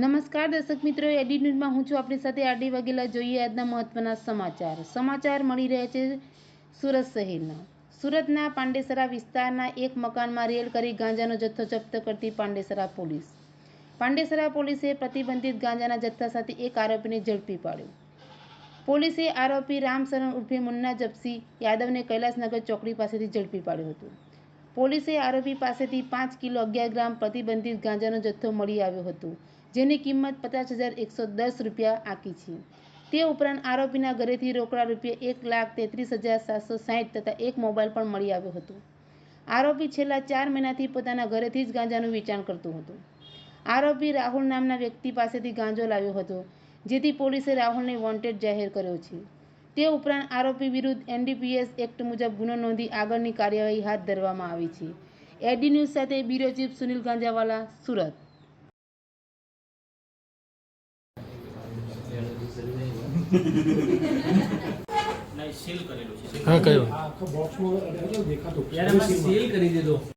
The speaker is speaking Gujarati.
નમસ્કાર દર્શક મિત્રો એડી ન્યૂઝમાં હું છું આપણી સાથે આરડી વગેલા જોઈએ આજના મહત્વના સમાચાર. સમાચાર મળી રહ્યા છે સુરત શહેરના. સુરતના પાંડેસરા વિસ્તારના એક મકાનમાં રેલ કરી ગાંજાનો જથ્થો જપ્ત કરતી પાંડેસરા પોલીસ. પાંડેસરા પોલીસે પ્રતિબંધિત ગાંજાના જથ્થા સાથે એક આરોપીને ઝડપી પાડ્યો. પોલીસે આરોપી રામસરણ ઉર્ફે મુન્ના જપસી યાદવને કૈલાસનગર ચોકડી પાસેથી ઝડપી પાડ્યો હતો. પોલીસે આરોપી પાસેથી પાંચ કિલો અગિયાર ગ્રામ પ્રતિબંધિત ગાંજાનો જથ્થો મળી આવ્યો હતો. જેની કિંમત પચાસ હજાર એકસો દસ રૂપિયા આંકી છે. તે ઉપરાંત આરોપીના ઘરેથી રોકડા રૂપિયા એક લાખ તેત્રીસ હજાર સાતસો સાહીઠ તથા એક મોબાઈલ પણ મળી આવ્યો હતો. આરોપી છેલ્લા ચાર મહિનાથી પોતાના ઘરેથી જ ગાંજાનું વેચાણ કરતો હતો. આરોપી રાહુલ નામના વ્યક્તિ પાસેથી ગાંજો લાવ્યો હતો, જેથી પોલીસે રાહુલને વોન્ટેડ જાહેર કર્યો છે. તે ઉપરાંત આરોપી વિરુદ્ધ એનડીપીએસ એક્ટ મુજબ ગુનો નોંધી આગળની કાર્યવાહી હાથ ધરવામાં આવી છે. એડી ન્યૂઝ સાથે બ્યુરો ચીફ સુનિલ ગાંજાવાલા, સુરત. હા કયો? આખો બોક્સમાં દેખાતું. યાર એમાં સીલ કરી દીધો.